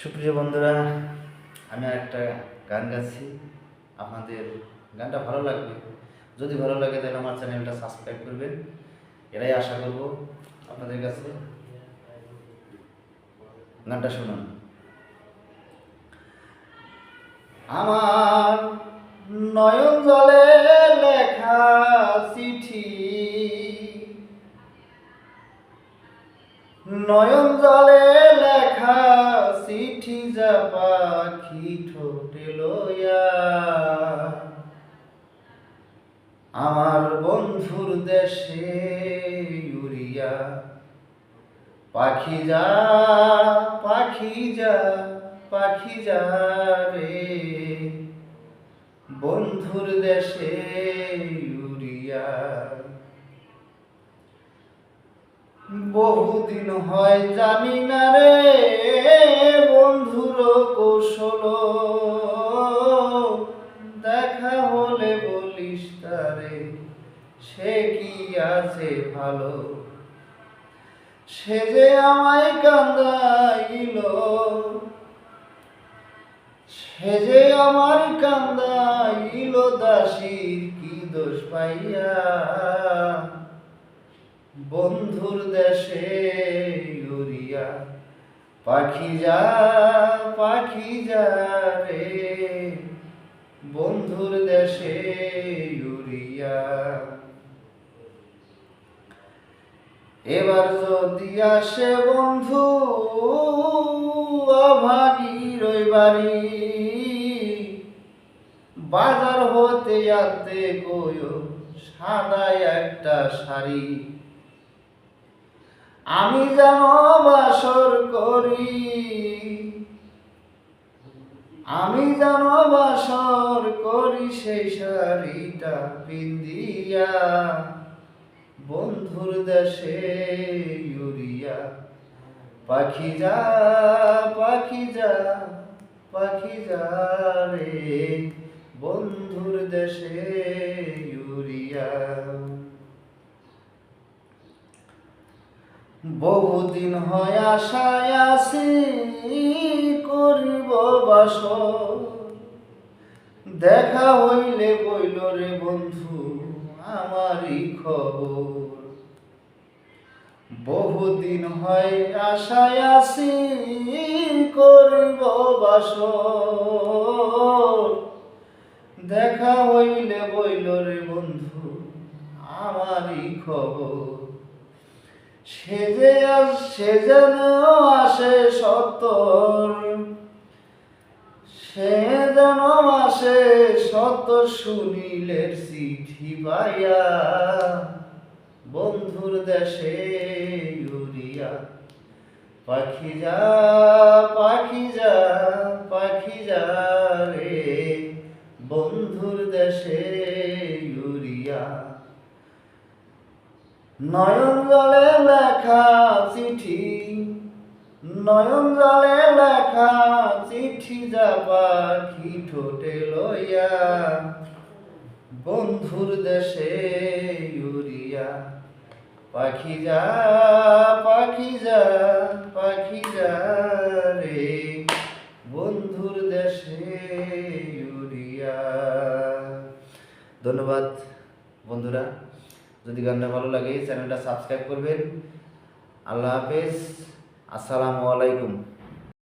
সুপ্রিয় বন্ধুরা, আমি একটা গান গাচ্ছি। আপনাদের গানটা ভালো লাগবে? যদি ভালো লাগে, তাহলে আমার চ্যানেলটা সাবস্ক্রাইব করবেন। এটাই আশা করব আপনাদের কাছে গানটা শুনুন। আমার নয়ন জলে লেখা চিঠি, নয়ন আমার বন্ধুর দেশে ইউরিয়া। পাখি যা পাখি যা পাখি যা রে বন্ধুর দেশে ইউরিয়া। বহুদিন হয় জানি না রে। তারে সে কি আছে ভালো? সে যে আমায় কান্দাইল। সে যে আমার কান্দাইল, দাসীর কি দোষ পাইয়া? বন্ধুর দেশে উড়িয়া পাখি যা পাখি যা রে। বন্ধুর দেশে এবার যদি আসে বন্ধু অভাগী রইবারি বাজার হতে আনতে কইও সাদা একটা শাড়ি। আমি যেন বাসর করি আমি যেন বাসর করি সেই শাড়িটা পিন্দিয়া বন্ধুর দেশে ইউরিয়া পাখি যা পাখি যা পাখি যা রে, বন্ধুর দেশে ইউরিয়া বহুদিন হয় আশায় আসি দেখা হইলে বইল রে বন্ধু, আমারই খবর। বহুদিন হয় আশায় আসি করিব বাস দেখা হইলে বইল রে বন্ধু, আমারই খবর। সে যে সে যেন আসে সত্তর সে যেন আসে সত সুনীলের চিঠি পাইয়া। বন্ধুর দেশে উড়িয়া পাখি যা পাখি যা পাখি যা রে। বন্ধুর দেশে উড়িয়া নয়ন জলে লেখা চিঠি নয়ন জলে লেখা চিঠি যা পাখি ঠোঁটে লইয়া? বন্ধুর দেশে উড়িয়া পাখি যা পাখি যা পাখি যা রে, বন্ধুর দেশে উড়িয়া। ধন্যবাদ বন্ধুরা, যদি গানটা ভালো লাগে, চ্যানেলটা সাবস্ক্রাইব করবেন। আল্লাহ হাফেজ। আসসালামু আলাইকুম।